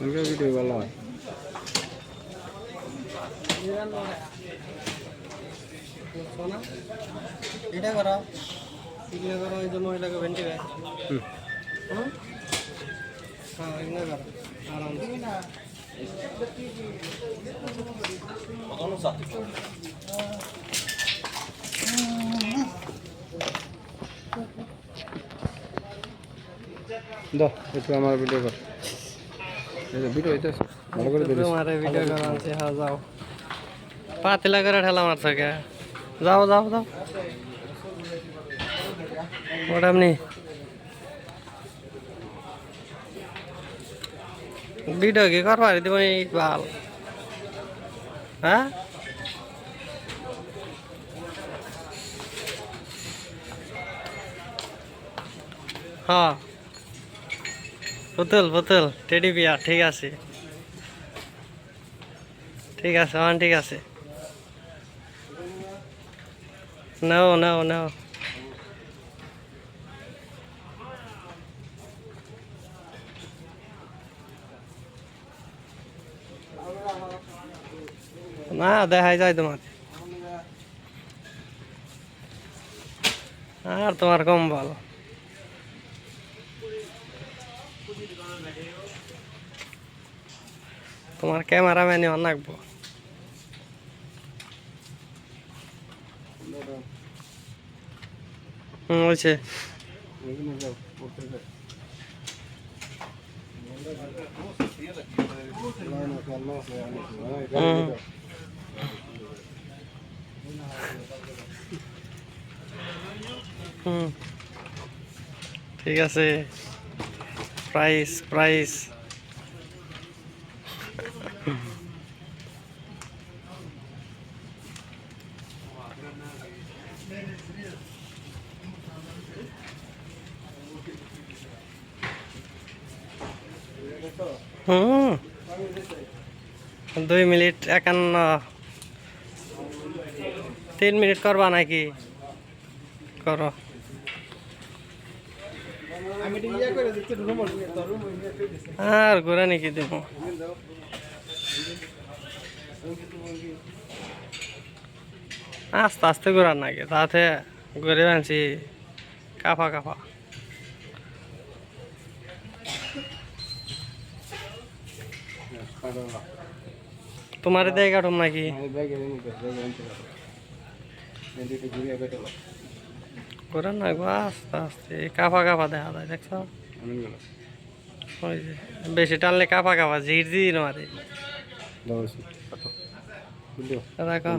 Video video ভালো হয় এটা করো এগুলো করো এই জন্য এটাকে ভেন্টি ব্যাগ হ্যাঁ এগুলো করো আরাম দাও একটু আমার ভিডিও কর এই যে ভিডিও হইতেছে ভালো করে ধরিস তোমার ভিডিও করা আছে হ্যাঁ যাও পাতিলা করে ঠেলা মারছো কে যাও যাও যাও ওটা এমনি ভিডিও কি করবার? তুমি ভালো। হ্যাঁ? হ্যাঁ। পুতুল টেডি বিয়ার ঠিক আছে। ঠিক আছে হ্যাঁ ঠিক আছে। নাও নাও নাও। না দেখাই যায় তোমার আর তোমার কম ভালো তোমার ক্যামেরাম্যানই অনাকবো হুম হয়েছে। হুম ঠিক আছে প্রাইস প্রাইস হুম দুই মিনিট একান্ন তিন মিনিট করবা নাকি করো আর ঘুরে নাকি দেখো আস্তে আস্তে ঘুরার নাকি তাতে ঘুরে আনছি কাফা কাফা তোমার দেয় কাটুম নাকি? ঘুরিয়ে ঘুরার না গো আস্তে আস্তে। কাঁপা কাঁপা দেখা যায় দেখছ? ওই যে বেশি টানলে কাঁপা কাঁপা ঝির ঝির মারে রাখো।